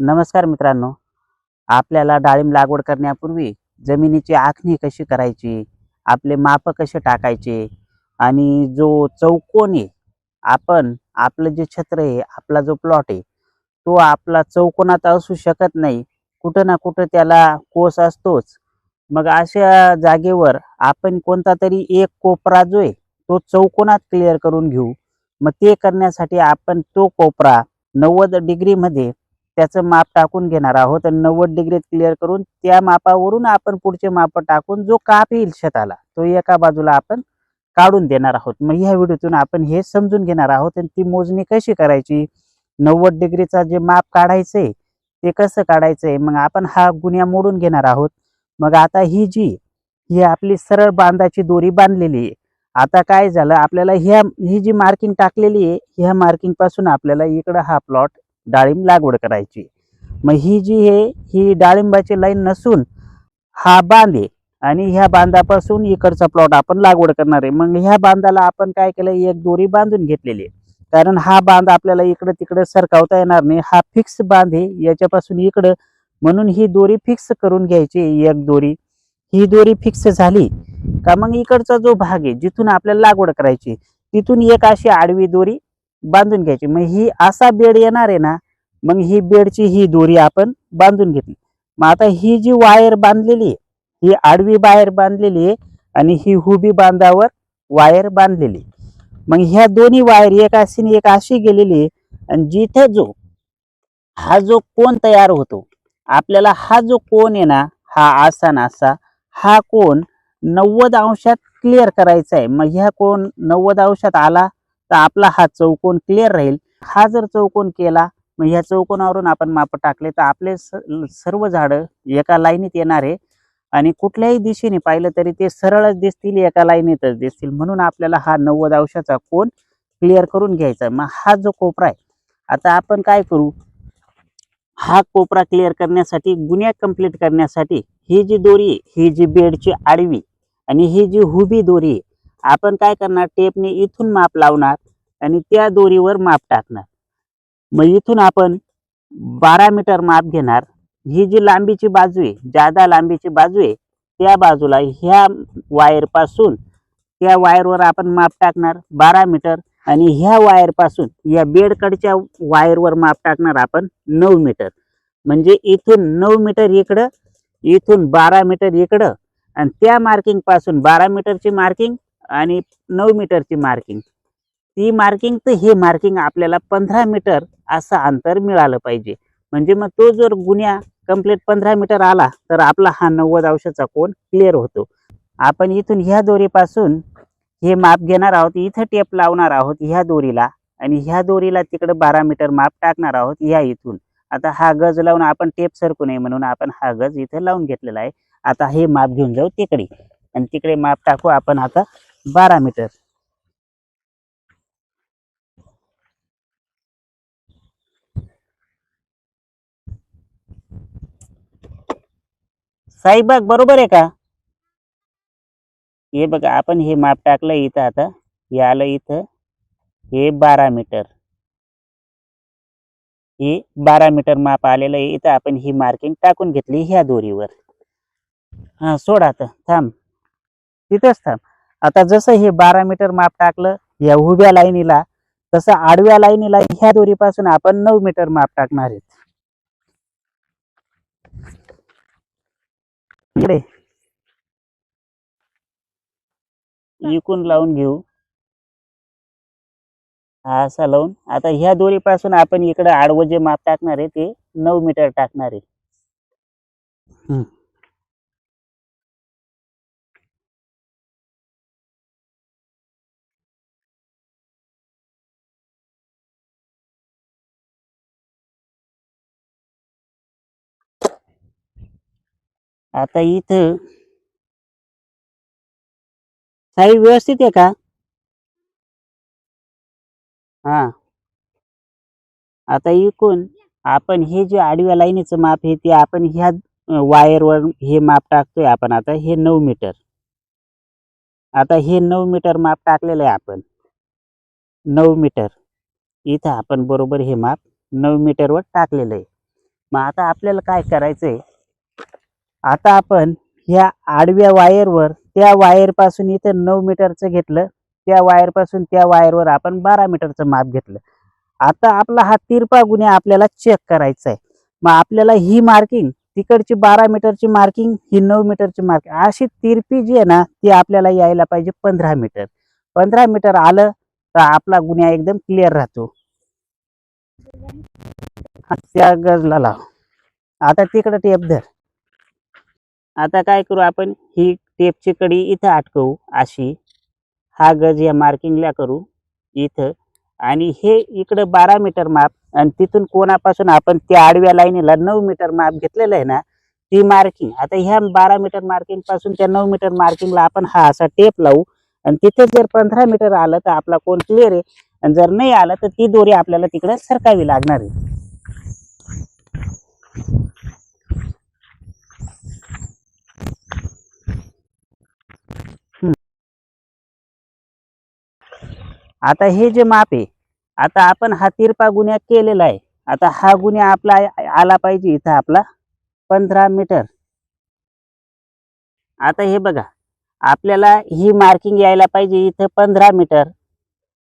नमस्कार मित्रांनो. आपल्याला डाळिंब लागवड करण्यापूर्वी जमिनीची आखणी कशी करायची? आपले माप कसे टाकायचे? आणि जो चौकोन आहे आपण आपलं जे छत्र आहे आपला जो प्लॉट आहे तो आपला चौकोनात असू शकत नाही. कुठं ना कुठं त्याला कोस असतोच. मग अशा जागेवर आपण कोणता तरी एक कोपरा जो आहे तो चौकोनात क्लिअर करून घेऊ. मग ते करण्यासाठी आपण तो कोपरा नव्वद डिग्रीमध्ये त्याचं माप टाकून घेणार आहोत. नव्वद डिग्रीत क्लिअर करून त्या मापावरून आपण पुढचे माप टाकून जो काप येईल शेताला तो एका बाजूला आपण काढून देणार आहोत. मग ह्या व्हिडिओतून आपण हे समजून घेणार आहोत आणि ती मोजणी कशी करायची? नव्वद डिग्रीचा जे माप काढायचंय ते कसं काढायचंय? मग आपण हा गुन्ह्या मोडून घेणार आहोत. मग आता ही जी ही आपली सरळ बांधाची दोरी बांधलेली आहे. आता काय झालं? आपल्याला ह्या ही जी मार्किंग टाकलेली आहे ह्या मार्किंगपासून आपल्याला इकडं हा प्लॉट डाळिंब लागवड करायची. मग ही जी आहे ही डाळिंबाची लाईन नसून हा बांध आहे आणि ह्या बांधापासून इकडचा प्लॉट आपण लागवड करणार आहे. मग ह्या बांधाला आपण काय केलं? एक दोरी बांधून घेतलेली आहे. कारण हा बांध आपल्याला इकडं तिकडं सरकावता येणार नाही. हा फिक्स बांध आहे. याच्यापासून इकडं. म्हणून ही दोरी फिक्स करून घ्यायची एक दोरी. ही दोरी फिक्स झाली का मग इकडचा जो भाग आहे जिथून आपल्याला लागवड करायची तिथून एक अशी आडवी दोरी बांधून घ्यायची. मग ही असा बेड येणार आहे ना मग ही बेडची ही दोरी आपण बांधून घेतली. मग आता ही जी वायर बांधलेली आहे ही आडवी बाहेर बांधलेली आहे आणि ही हुबी बांधावर वायर बांधलेली आहे. मग ह्या दोन्ही वायर एक अशी एक अशी गेलेली आहे आणि जिथे जो हा जो कोण तयार होतो आपल्याला हा जो कोण आहे ना हा आसा नासा हा कोण नव्वद अंशात क्लिअर करायचा आहे. मग ह्या कोण नव्वद अंशात आला तर आपला हा चौकोन क्लिअर राहील. हा जर चौकोन केला मग ह्या चौकोनावरून आपण माप टाकले तर आपले सर्व झाडं एका लाईनीत येणार आहे. आणि कुठल्याही दिशेने पाहिलं तरी ते सरळच दिसतील एका लाईनीतच दिसतील. म्हणून आपल्याला हा नव्वद अंशाचा कोण क्लिअर करून घ्यायचा मग हा जो कोपरा आहे आता आपण काय करू? हा कोपरा क्लिअर करण्यासाठी गुन्ह्या कंप्लीट करण्यासाठी ही जी दोरी आहे ही जी बेडची आडवी आणि ही जी हुबी दोरी आहे आपण काय करणार? टेपने इथून माप लावणार आणि त्या दोरीवर माप टाकणार. मग इथून आपण बारा मीटर माप घेणार. ही जी लांबीची बाजू आहे जादा लांबीची बाजू आहे त्या बाजूला ह्या वायरपासून त्या वायरवर आपण माप टाकणार बारा मीटर आणि ह्या वायरपासून या बेडकडच्या वायरवर माप टाकणार आपण नऊ मीटर. म्हणजे इथून नऊ मीटर इकडं इथून बारा मीटर इकडं आणि त्या मार्किंगपासून बारा मीटरची मार्किंग आणि नऊ मीटरची मार्किंग ती मार्किंग तर हे मार्किंग आपल्याला पंधरा मीटर असं अंतर मिळालं पाहिजे. म्हणजे मग तो जर गुन्ह्या कंप्लीट पंधरा मीटर आला तर आपला हा नव्वद अंशाचा कोण क्लिअर होतो. आपण इथून ह्या दोरीपासून हे माप घेणार आहोत इथं टेप लावणार आहोत ह्या दोरीला आणि ह्या दोरीला तिकडे बारा मीटर माप टाकणार आहोत ह्या इथून. आता हा गज लावून आपण टेप सरकू नये म्हणून आपण हा गज इथं लावून घेतलेला आहे. आता हे माप घेऊन जाऊ तिकडे. आणि तिकडे माप टाकू आपण आता बारा मीटर. साईबाग बरोबर आहे का? हे बघा आपण हे माप टाकलं इथं आता. हे आलं इथं. हे बारा मीटर. हे बारा मीटर माप आलेलं आहे. इथं आपण ही मार्किंग टाकून घेतली ह्या दोरीवर. हा सोड आता. थांब. तिथंच थांब. आता जसं हे बारा मीटर माप टाकलं या उभ्या लाईनीला तसं आडव्या लाईनीला ह्या दोरीपासून आपण नऊ मीटर माप टाकणार आहेत. इकडे. इकून लावून घेऊ. हा असा लावून. आता ह्या दोरीपासून आपण इकडे आडवं जे माप टाकणार आहे ते नऊ मीटर टाकणार आहे. आता इथं साई व्यवस्थित आहे का? हा. आता इकून आपण हे जे आडव्या लाईनीचं माप आहे ते आपण ह्या वायरवर हे माप टाकतोय आपण आता हे नऊ मीटर. आता हे नऊ मीटर माप टाकलेलं आहे आपण. नऊ मीटर. इथं आपण बरोबर हे माप नऊ मीटरवर टाकलेलं आहे. मग आता आपल्याला काय करायचंय? आता आपण ह्या आडव्या वायरवर त्या वायरपासून इथं नऊ मीटरचं घेतलं त्या वायरपासून त्या वायरवर आपण बारा मीटरचं माप घेतलं. आता आपला हा तिरपा गुन्हे आपल्याला चेक करायचा आहे मग आपल्याला ही मार्किंग तिकडची बारा मीटरची मार्किंग ही नऊ मीटरची मार्किंग अशी तिरपी जी आहे ना ती आपल्याला यायला पाहिजे पंधरा मीटर. पंधरा मीटर आलं तर आपला गुन्हा एकदम क्लिअर राहतो. त्या गजला लाव. आता तिकडं टेप धर. आता काय करू आपण? ही टेपची कडी इथं अटकवू अशी. हा गज या मार्किंगला करू. इथं. आणि हे इकडं बारा मीटर माप आणि तिथून कोणापासून आपण त्या आडव्या लाईनीला नऊ मीटर माप घेतलेलं आहे ना ती मार्किंग आता ह्या बारा मीटर मार्किंगपासून त्या नऊ मीटर मार्किंगला आपण हा असा टेप लावू. आणि तिथे जर पंधरा मीटर आलं तर आपला कोण क्लिअर आहे? आणि जर नाही आलं तर ती दोरी आपल्याला तिकडे सरकावी लागणार आहे. आता हे जे माप आहे आता आपण हा तिरपा गुन्हा केलेला आहे. आता हा गुन्हा आपला आला पाहिजे इथं आपला पंधरा मीटर. आता हे बघा आपल्याला ही मार्किंग यायला पाहिजे इथं पंधरा मीटर.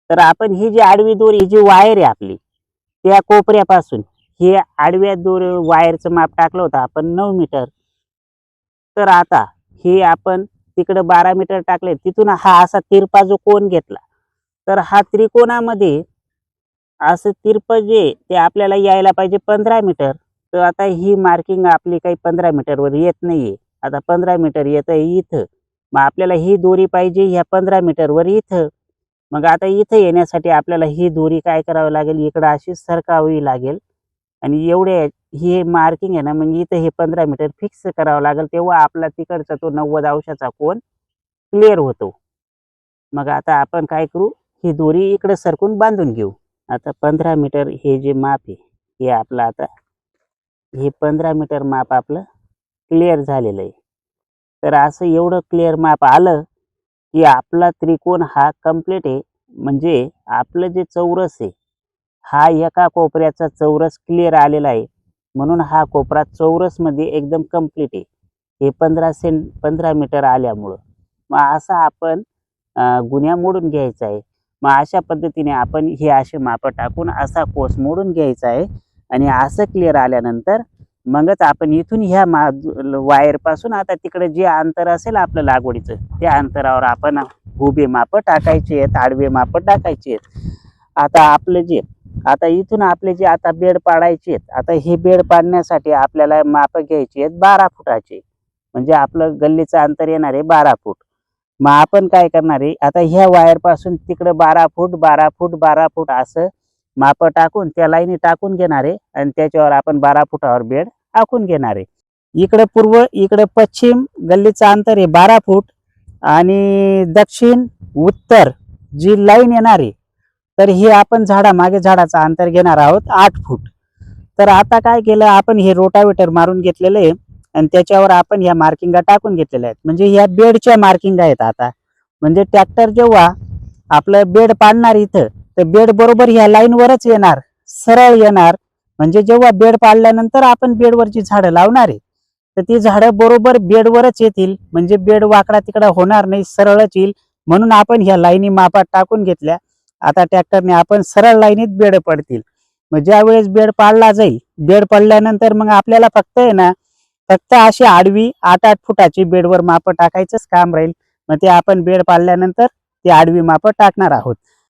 तर आपण ही जी आडवी दोरी ही जी वायर आहे आपली त्या कोपऱ्यापासून हे आडव्या दोर वायरचं माप टाकलं होतं आपण नऊ मीटर. तर आता हे आपण तिकडं बारा मीटर टाकले तिथून हा असा तिरपा जो कोण घेतला तर हा त्रिकोणामध्ये असं तिरप जे ते आपल्याला यायला पाहिजे पंधरा मीटर. तर आता ही मार्किंग आपली काही पंधरा मीटरवर येत नाहीये. आता पंधरा मीटर येत आहे इथं. मग आपल्याला ही दोरी पाहिजे ह्या पंधरा मीटरवर इथं. मग आता इथं येण्यासाठी आपल्याला ही दोरी काय करावी लागेल? इकडं अशी सरकावी लागेल. आणि एवढे ही मार्किंग आहे ना मग इथं हे पंधरा मीटर फिक्स करावं लागेल. तेव्हा आपला तिकडचा तो नव्वद अंशाचा कोण क्लिअर होतो. मग आता आपण काय करू? ही दोरी इकडे सरकून बांधून घेऊ. आता पंधरा मीटर हे जे माप आहे हे आपलं आता हे पंधरा मीटर माप आपलं क्लिअर झालेलं आहे. तर असं एवढं क्लिअर माप आलं की आपला त्रिकोण हा कंप्लीट आहे. म्हणजे आपलं जे चौरस आहे हा एका कोपऱ्याचा चौरस क्लिअर आलेला आहे. म्हणून हा कोपरा चौरसमध्ये एकदम कंप्लीट आहे. हे पंधरा सेंट पंधरा मीटर आल्यामुळं. मग असं आपण गुन्ह्या मोडून घ्यायचा आहे. मग अशा पद्धतीने आपण हे असे माप टाकून असा कोर्स मोडून घ्यायचा आहे. आणि असं क्लिअर आल्यानंतर मगच आपण इथून ह्या मा वायरपासून आता तिकडे जे अंतर असेल आपलं लागवडीचं त्या अंतरावर आपण उभे माप टाकायचे आहेत आडवे माप टाकायचे आहेत. आता आपलं जे आता इथून आपले जे आता बेड पाडायचे आहेत आता हे बेड पाडण्यासाठी आपल्याला माप घ्यायचे आहेत बारा फुटाचे. म्हणजे आपलं गल्लीचं अंतर येणार आहे बारा फूट. मग आपण काय करणार आहे? आता ह्या वायरपासून तिकडं बारा फूट बारा फूट बारा फूट असं माप टाकून त्या लाईनी टाकून घेणार आहे आणि त्याच्यावर आपण बारा फुटावर बेड आखून घेणार आहे. इकडे पूर्व इकडे पश्चिम गल्लीचं अंतर आहे बारा फूट आणि दक्षिण उत्तर जी लाईन येणार आहे तर हे आपण झाडा मागे झाडाचं अंतर घेणार आहोत आठ फूट. तर आता काय केलं आपण हे रोटावेटर मारून घेतलेलं आहे. आणि त्याच्यावर आपण ह्या मार्किंगा टाकून घेतलेल्या आहेत. म्हणजे ह्या बेडच्या मार्किंग आहेत आता. म्हणजे ट्रॅक्टर जेव्हा आपलं बेड पाडणार इथं तर बेड बरोबर ह्या लाईनवरच येणार सरळ येणार. म्हणजे जेव्हा बेड पाडल्यानंतर आपण बेडवरची झाडं लावणार आहे. तर ती झाडं बरोबर बेडवरच येतील. म्हणजे बेड वाकडा तिकडा होणार नाही सरळच येईल. म्हणून आपण ह्या लाईनी मापात टाकून घेतल्या. आता ट्रॅक्टरने आपण सरळ लाईनीत बेड पडतील. मग ज्यावेळेस बेड पाडला जाईल बेड पडल्यानंतर मग आपल्याला फक्त आहे ना फक्त अशी आडवी आठ आठ फुटाची बेडवर माप टाकायचंच काम राहील. मग ते आपण बेड पाडल्यानंतर ती आडवी माप टाकणार आहोत.